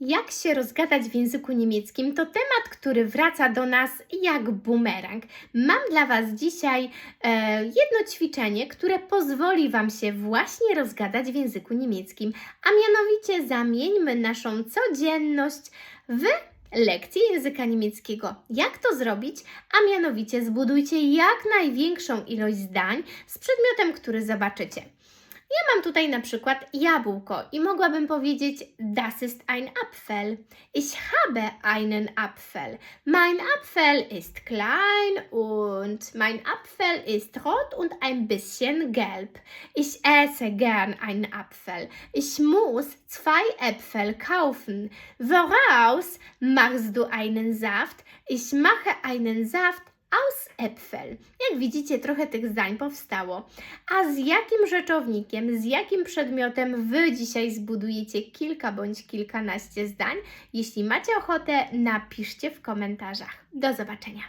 Jak się rozgadać w języku niemieckim to temat, który wraca do nas jak bumerang. Mam dla Was dzisiaj e, jedno ćwiczenie, które pozwoli Wam się właśnie rozgadać w języku niemieckim, a mianowicie zamieńmy naszą codzienność w lekcję języka niemieckiego. Jak to zrobić? A mianowicie zbudujcie jak największą ilość zdań z przedmiotem, który zobaczycie. Ja mam tutaj na przykład jabłko i mogłabym powiedzieć Das ist ein Apfel. Ich habe einen Apfel. Mein Apfel ist klein und mein Apfel ist rot und ein bisschen gelb. Ich esse gern einen Apfel. Ich muss zwei Äpfel kaufen. Woraus machst du einen Saft? Ich mache einen Saft aus Äpfel. Jak widzicie, trochę tych zdań powstało. A z jakim rzeczownikiem, z jakim przedmiotem Wy dzisiaj zbudujecie kilka bądź kilkanaście zdań? Jeśli macie ochotę, napiszcie w komentarzach. Do zobaczenia.